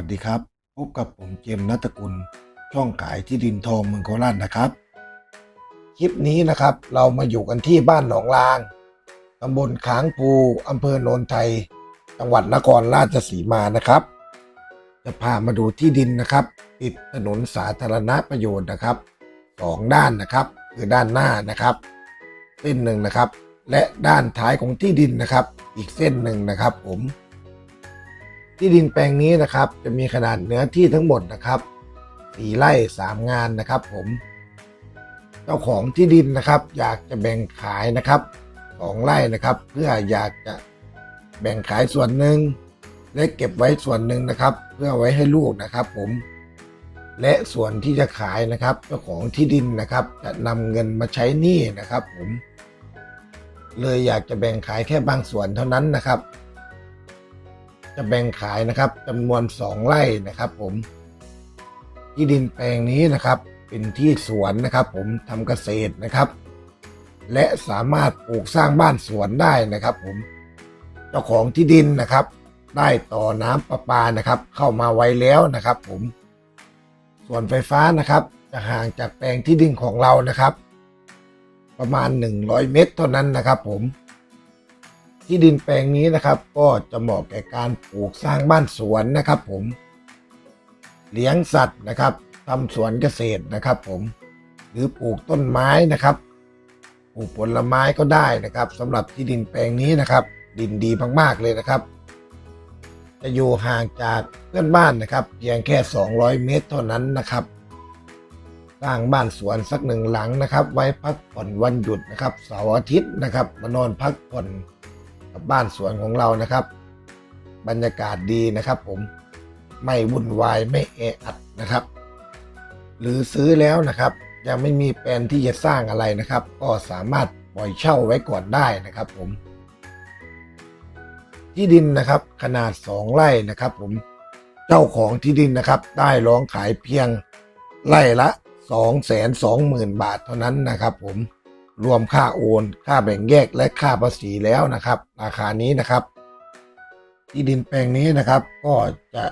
ัสดีครับ พบกับผมเจมส์นัตกุล ช่องขายที่ดินทองเมืองโคราชนะครับ คลิปนี้นะครับเรามาอยู่กันที่บ้านหนองลางตำบลค้างภูอำเภอโนนไทย จังหวัดนครราชสีมานะครับ จะพามาดูที่ดินนะครับ ติดถนนสาธารณประโยชน์นะครับสองด้านนะครับ คือด้านหน้านะครับ เส้นหนึ่งนะครับ และด้านท้ายของที่ดินนะครับ อีกเส้นหนึ่งนะครับผม ที่ดินแปลงนี้นะครับ จะมีขนาดเนื้อที่ทั้งหมดนะครับสี่ไร่สามงานนะครับผม เจ้าของที่ดินนะครับ อยากจะแบ่งขายนะครับสองไร่นะครับ เพื่ออยากจะแบ่งขายส่วนหนึ่งและเก็บไว้ส่วนหนึ่งนะครับ เพื่อไว้ให้ลูกนะครับ ผม และส่วนที่จะขายนะครับ เจ้าของที่ดินนะครับ จะนำเงินมาใช้หนี้นะครับ ผม เลยอยากจะแบ่งขายแค่บางส่วนเท่านั้นนะครับ จะแบ่งขายนะครับจำนวนสองไร่นะครับ ผม ที่ดินแปลงนี้นะครับ เป็นที่สวนนะครับ ผมทำเกษตรนะครับ และสามารถปลูกสร้างบ้านสวนได้นะครับ ผมเจ้าของที่ดินนะครับ ได้ต่อน้ำประปานะครับ เข้ามาไว้แล้วนะครับ ผม ส่วนไฟฟ้านะครับ จะห่างจากแปลงที่ดินของเรานะครับ ประมาณ 100 เมตรเท่านั้นนะครับ ผม ที่ดินแปลงนี้นะครับ ก็จะเหมาะแก่การปลูกสร้างบ้านสวนนะครับ ผม เลี้ยงสัตว์นะครับทำสวนเกษตรนะครับ ผม หรือปลูกต้นไม้นะครับ ปลูกผลไม้ก็ได้นะครับสำหรับที่ดินแปลงนี้นะครับ ดินดีมากๆเลยนะครับ จะอยู่ห่างจากเพื่อนบ้านนะครับเพียงแค่ 200 เมตรเท่านั้นนะครับสร้างบ้านสวนสักหนึ่งหลังนะครับ ไว้พักผ่อนวันหยุดนะครับเสาร์อาทิตย์นะครับ มานอนพักผ่อน บ้านสวนของเรานะครับ บรรยากาศดีนะครับ ผมไม่วุ่นวายไม่แออัดนะครับ หรือซื้อแล้วนะครับ ยังไม่มีแปลนที่จะสร้างอะไรนะครับ ก็สามารถปล่อยเช่าไว้ก่อนได้นะครับ ผม ที่ดินนะครับขนาด 2 ไร่นะครับ ผมเจ้าของที่ดินนะครับได้ร้องขายเพียงไร่ละ 2 2 0 0 0 0 บาทเท่านั้นนะครับ ผม รวมค่าโอน ค่าแบ่งแยกและค่าภาษีแล้วนะครับ ราคานี้นะครับ ที่ดินแปลงนี้นะครับ ก็จะ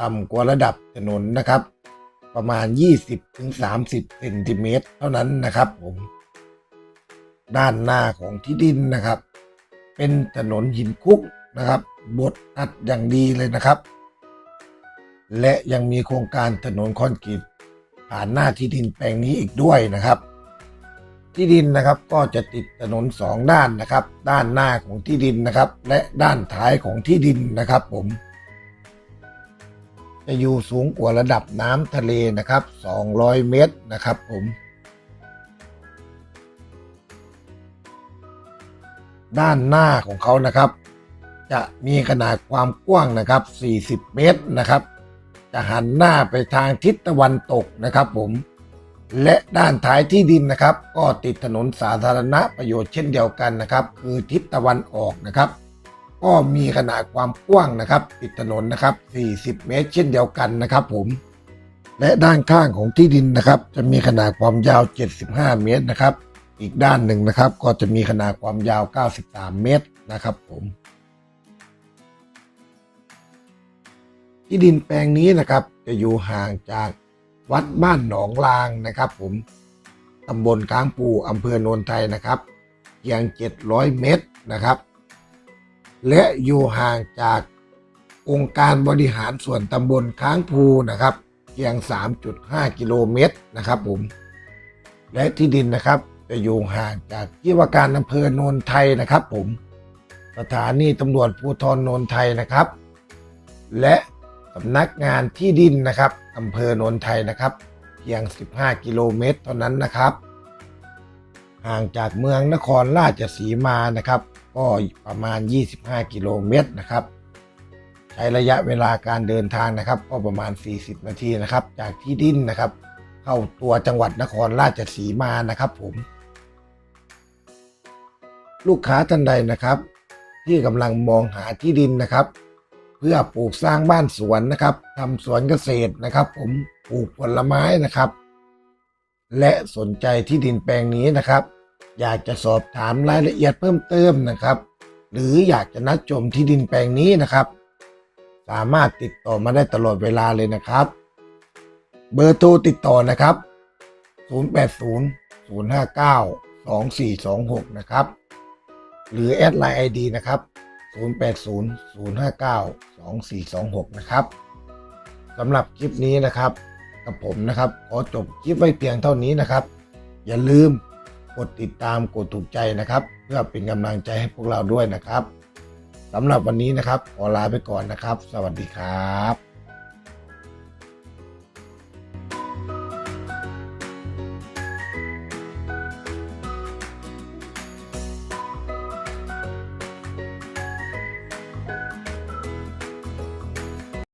ต่ำกว่าระดับถนนนะครับ ประมาณ 20-30เซนติเมตรเท่านั้นนะครับผม ด้านหน้าของที่ดินนะครับ เป็นถนนหินคุกนะครับ บดอัดอย่างดีเลยนะครับ และยังมีโครงการถนนคอนกรีตผ่านหน้าที่ดินแปลงนี้อีกด้วยนะครับ ที่ดินนะครับก็จะติดถนนสองด้านนะครับ ด้านหน้าของที่ดินนะครับ และด้านท้ายของที่ดินนะครับ ผม จะอยู่สูงกว่าระดับน้ำทะเลนะครับ 200 เมตรนะครับ ผม ด้านหน้าของเขานะครับ จะมีขนาดความกว้างนะครับ 40 เมตรนะครับ จะหันหน้าไปทางทิศตะวันตกนะครับ ผม และด้านท้ายที่ดินนะครับ ก็ติดถนนสาธารณะประโยชน์เช่นเดียวกันนะครับ คือทิศตะวันออกนะครับ ก็มีขนาดความกว้างนะครับ ติดถนนนะครับ 40 เมตร เช่นเดียวกันนะครับ ผม และด้านข้างของที่ดินนะครับ จะมีขนาดความยาว 75 เมตรนะครับ อีกด้านหนึ่งนะครับ ก็จะมีขนาดความยาว 93 เมตรนะครับ ผมที่ดินแปลงนี้นะครับ จะอยู่ห่างจาก วัดบ้านหนองลางนะครับ ผมตำบลค้างปูอำเภอโนนไทยนะครับเพียง 700 เมตรนะครับ และอยู่ห่างจากองค์การบริหารส่วนตำบลค้างภูนะครับเพียง 3.5 กิโลเมตรนะครับผมและที่ดินนะครับจะอยู่ห่างจากที่ว่าการอำเภอโนนไทยนะครับ ผมสถานีตำรวจภูธรโนนไทยนะครับ และ สำนักงานที่ดินนะครับอำเภอโนนไทยนะครับ เพียง 15 กิโลเมตรเท่านั้นนะครับ ห่างจากเมืองนครราชสีมานะครับ ก็ประมาณ 25 กิโลเมตรนะครับ ใช้ระยะเวลาการเดินทางนะครับ ก็ประมาณ 40 นาทีนะครับ จากที่ดินนะครับ เข้าตัวจังหวัดนครราชสีมานะครับ ผม ลูกค้าท่านใดนะครับ ที่กำลังมองหาที่ดินนะครับ เพื่อปลูกสร้างบ้านสวนนะครับทำสวนเกษตรนะครับ ผมปลูกผลไม้นะครับ และสนใจที่ดินแปลงนี้นะครับ อยากจะสอบถามรายละเอียดเพิ่มเติมนะครับ หรืออยากจะนัดชมที่ดินแปลงนี้นะครับ สามารถติดต่อมาได้ตลอดเวลาเลยนะครับ เบอร์โทรติดต่อนะครับ 080 059 2426 นะครับ หรือแอดไลน์ ID นะครับ 080 059 2426 นะครับสำหรับคลิปนี้นะครับ กับผมนะครับ ขอจบคลิปไว้เพียงเท่านี้นะครับ อย่าลืมกดติดตามกดถูกใจนะครับ เพื่อเป็นกำลังใจให้พวกเราด้วยนะครับสำหรับวันนี้นะครับขอลาไปก่อนนะครับ สวัสดีครับ